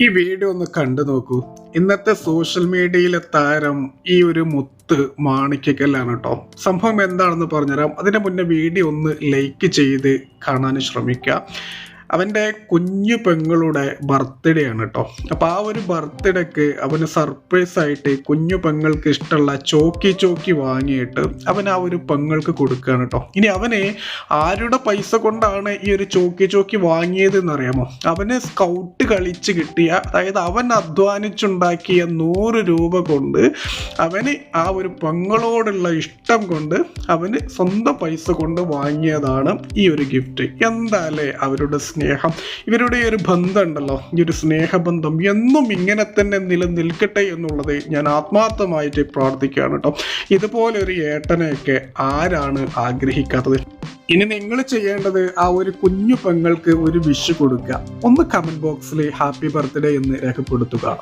ഈ വീഡിയോ ഒന്ന് കണ്ടു നോക്കൂ. ഇന്നത്തെ സോഷ്യൽ മീഡിയയിലെ താരം ഈ ഒരു മുത്ത് മാണിക്കക്കല്ലാണ് കേട്ടോ. സംഭവം എന്താണെന്ന് പറഞ്ഞുതരാം. അതിന് മുന്നേ വീഡിയോ ഒന്ന് ലൈക്ക് ചെയ്ത് കാണാൻ ശ്രമിക്കുക അവന്റെ കുഞ്ഞു പെങ്ങളുടെ ബർത്ത്ഡേ ആണ് കേട്ടോ അപ്പോൾ ആ ഒരു ബർത്ത്ഡേക്ക് അവന് സർപ്രൈസ് ആയിട്ട് കുഞ്ഞു പെങ്ങൾക്ക് ഇഷ്ടമുള്ള ചോക്കി ചോക്കി വാങ്ങിയിട്ട് അവൻ ആ ഒരു പെങ്ങൾക്ക് കൊടുക്കുകയാണ് കേട്ടോ ഇനി അവന് ആരുടെ പൈസ കൊണ്ടാണ് ഈ ഒരു ചോക്കി ചോക്കി വാങ്ങിയത് എന്നറിയാമോ അവന് സ്കൗട്ട് കളിച്ച് കിട്ടിയ അതായത് അവൻ അധ്വാനിച്ചുണ്ടാക്കിയ നൂറ് രൂപ കൊണ്ട് അവന് ആ ഒരു പെങ്ങളോടുള്ള ഇഷ്ടം കൊണ്ട് അവന് സ്വന്തം പൈസ കൊണ്ട് വാങ്ങിയതാണ് ഈ ഒരു ഗിഫ്റ്റ് എന്താല്ലേ അവരുടെ സ്നേഹം. ഇവരുടെ ഒരു ബന്ധം ഉണ്ടല്ലോ ഈ ഒരു സ്നേഹബന്ധം എന്നും ഇങ്ങനെ തന്നെ നിലനിൽക്കട്ടെ എന്നുള്ളത് ഞാൻ ആത്മാർത്ഥമായിട്ട് പ്രാർത്ഥിക്കുകയാണ് കേട്ടോ. ഇതുപോലെ ഒരു ഏട്ടനെയൊക്കെ ആരാണ് ആഗ്രഹിക്കാത്തത്? ഇനി നിങ്ങൾ ചെയ്യേണ്ടത് ആ ഒരു കുഞ്ഞു പെങ്ങൾക്ക് ഒരു വിഷ് കൊടുക്കുക. ഒന്ന് കമന്റ് ബോക്സിൽ ഹാപ്പി ബർത്ത്ഡേ എന്ന് രേഖപ്പെടുത്തുക.